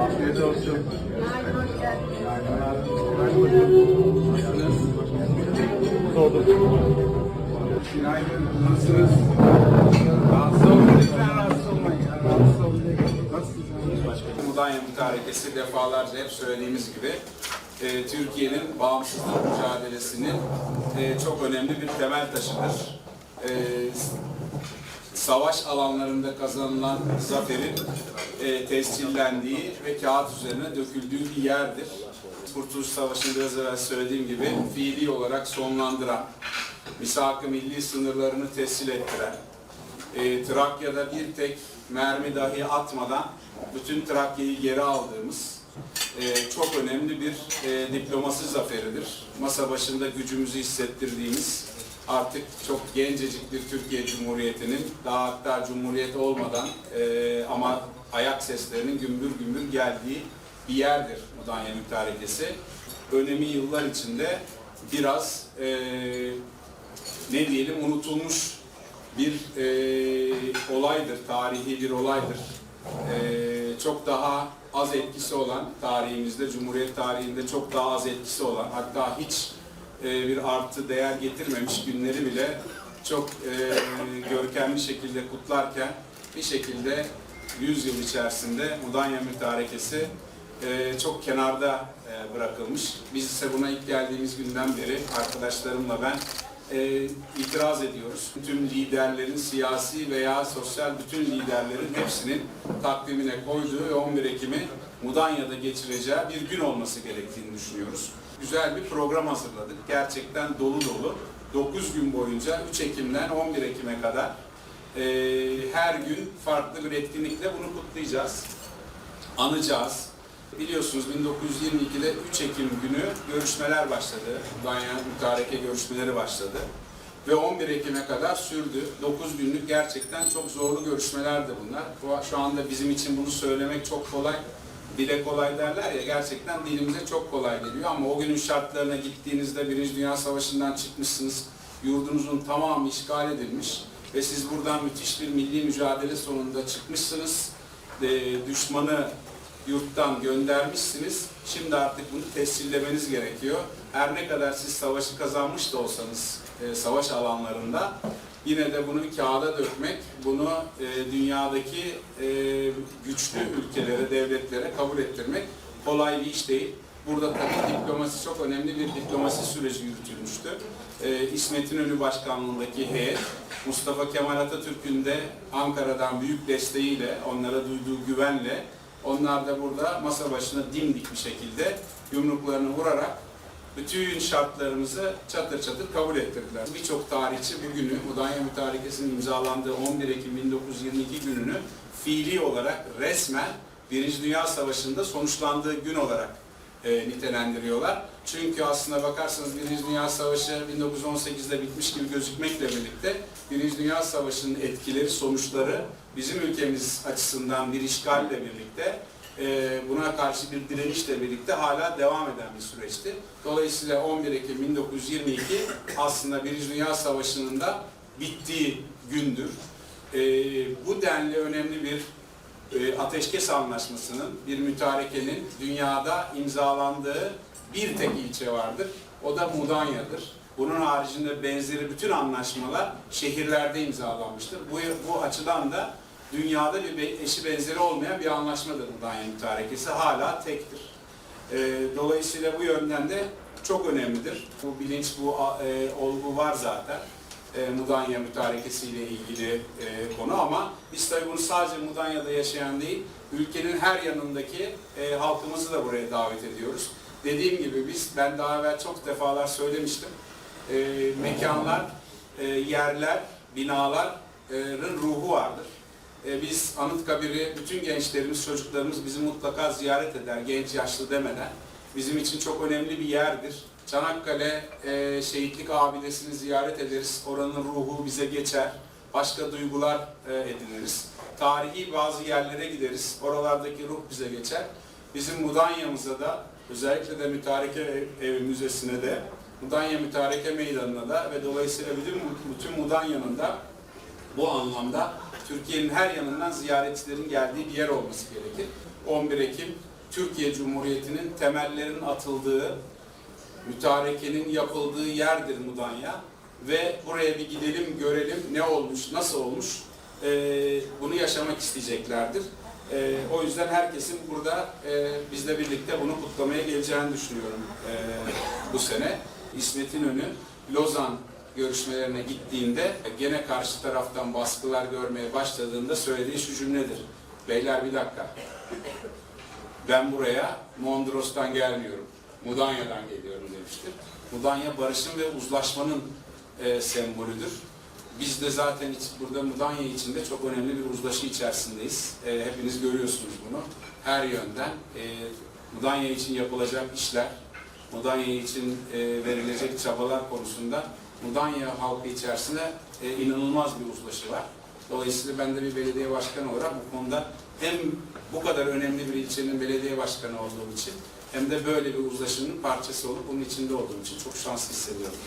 Afiyet olsun. Sordum. Günaydın. Nasılsınız? Nasılsınız? Defalarca hep söylediğimiz gibi e, Türkiye'nin bağımsızlık mücadelesinin e, çok önemli bir temel taşıdır. E, savaş alanlarında kazanılan zaferin e, tescillendiği ve kağıt üzerine döküldüğü bir yerdir. Kurtuluş Savaşı'nı biraz evvel söylediğim gibi fiili olarak sonlandıran, misak-ı milli sınırlarını tescil ettiren, e, Trakya'da bir tek mermi dahi atmadan bütün Trakya'yı geri aldığımız e, çok önemli bir e, diplomasi zaferidir. Masa başında gücümüzü hissettirdiğimiz artık çok gencecik bir Türkiye Cumhuriyeti'nin daha hatta Cumhuriyet olmadan e, ama ayak seslerinin gümbür gümbür geldiği bir yerdir Mudanya Mütarekesi. Önemi yıllar içinde biraz e, ne diyelim unutulmuş bir e, olaydır, tarihi bir olaydır. E, çok daha az etkisi olan tarihimizde, Cumhuriyet tarihinde çok daha az etkisi olan, hatta hiç e, bir artı değer getirmemiş günleri bile çok e, görkemli şekilde kutlarken bir şekilde 100 yıl içerisinde Mudanya Mütarekesi e, çok kenarda e, bırakılmış. Biz ise buna ilk geldiğimiz günden beri arkadaşlarımla ben e, itiraz ediyoruz. Bütün liderlerin siyasi veya sosyal bütün liderlerin hepsinin takvimine koyduğu ve 11 Ekim'i Mudanya'da geçireceği bir gün olması gerektiğini düşünüyoruz. Güzel bir program hazırladık. Gerçekten dolu dolu. 9 gün boyunca 3 Ekim'den 11 Ekim'e kadar e, her gün farklı bir etkinlikle bunu kutlayacağız. Anacağız. Biliyorsunuz 1922'de 3 Ekim günü görüşmeler başladı. Mudanya Mütareke görüşmeleri başladı. Ve 11 Ekim'e kadar sürdü. 9 günlük gerçekten çok zorlu görüşmelerdi bunlar. Bu- Şu anda bizim için bunu söylemek çok kolay. Dile kolay derler ya gerçekten dilimize çok kolay geliyor ama o günün şartlarına gittiğinizde Birinci Dünya Savaşı'ndan çıkmışsınız. Yurdunuzun tamamı işgal edilmiş ve siz buradan müthiş bir milli mücadele sonunda çıkmışsınız. E, düşmanı yurttan göndermişsiniz. Şimdi artık bunu tescillemeniz gerekiyor. Her ne kadar siz savaşı kazanmış da olsanız e, savaş alanlarında yine de bunu kağıda dökmek, bunu e, dünyadaki e, güçlü ülkelere, devletlere kabul ettirmek kolay bir iş değil. Burada tabii diplomasi çok önemli bir diplomasi süreci yürütülmüştü. E, İsmet İnönü Başkanlığındaki heyet, Mustafa Kemal Atatürk'ün de Ankara'dan büyük desteğiyle, onlara duyduğu güvenle onlar da burada masa başına dimdik bir şekilde yumruklarını vurarak bütün şartlarımızı çatır çatır kabul ettirdiler. Birçok tarihçi bugünü Mudanya Mütarekesi'nin imzalandığı 11 Ekim 1922 gününü fiili olarak resmen Birinci Dünya Savaşı'nda sonuçlandığı gün olarak e, nitelendiriyorlar. Çünkü aslına bakarsanız Birinci Dünya Savaşı 1918'de bitmiş gibi gözükmekle birlikte Birinci Dünya Savaşı'nın etkileri, sonuçları bizim ülkemiz açısından bir işgalle birlikte e, buna karşı bir direnişle birlikte hala devam eden bir süreçti. Dolayısıyla 11 Ekim 1922 aslında Birinci Dünya Savaşı'nın da bittiği gündür. E, bu denli önemli bir e, ateşkes anlaşmasının, bir mütarekenin dünyada imzalandığı bir tek ilçe vardır. O da Mudanya'dır. Bunun haricinde benzeri bütün anlaşmalar şehirlerde imzalanmıştır. Bu, bu açıdan da dünyada bir eşi benzeri olmayan bir anlaşmadır Mudanya Mütarekesi. Hala tektir. E, dolayısıyla bu yönden de çok önemlidir. Bu bilinç, bu e, olgu var zaten e, Mudanya Mütarekesi ile ilgili e, konu ama biz tabii bunu sadece Mudanya'da yaşayan değil, ülkenin her yanındaki e, halkımızı da buraya davet ediyoruz. Dediğim gibi biz, ben daha evvel çok defalar söylemiştim, e, mekanlar, e, yerler, binaların ruhu vardır. E, biz Anıtkabir'i bütün gençlerimiz, çocuklarımız bizi mutlaka ziyaret eder, genç yaşlı demeden. Bizim için çok önemli bir yerdir. Çanakkale e, Şehitlik Abidesi'ni ziyaret ederiz. Oranın ruhu bize geçer. Başka duygular e, ediniriz. Tarihi bazı yerlere gideriz. Oralardaki ruh bize geçer. Bizim Mudanya'mıza da özellikle de Mütareke Ev- Evi Müzesi'ne de Mudanya Mütareke Meydanı'na da ve dolayısıyla bütün, bütün Mudanya'nın da bu anlamda Türkiye'nin her yanından ziyaretçilerin geldiği bir yer olması gerekir. 11 Ekim Türkiye Cumhuriyeti'nin temellerinin atıldığı, mütarekenin yapıldığı yerdir Mudanya ve buraya bir gidelim görelim ne olmuş, nasıl olmuş ee, bunu yaşamak isteyeceklerdir. Ee, o yüzden herkesin burada e, bizle birlikte bunu kutlamaya geleceğini düşünüyorum e, bu sene. İsmet İnönü Lozan görüşmelerine gittiğinde gene karşı taraftan baskılar görmeye başladığında söylediği şu cümledir. Beyler bir dakika. Ben buraya Mondros'tan gelmiyorum. Mudanya'dan geliyorum demiştir. Mudanya barışın ve uzlaşmanın e, sembolüdür. Biz de zaten iç- burada Mudanya içinde çok önemli bir uzlaşı içerisindeyiz. E, hepiniz görüyorsunuz bunu. Her yönden e, Mudanya için yapılacak işler, Mudanya için e, verilecek çabalar konusunda Mudanya halkı içerisinde e, inanılmaz bir uzlaşı var. Dolayısıyla ben de bir belediye başkanı olarak bu konuda hem bu kadar önemli bir ilçenin belediye başkanı olduğum için hem de böyle bir uzlaşının parçası olup bunun içinde olduğum için çok şanslı hissediyorum.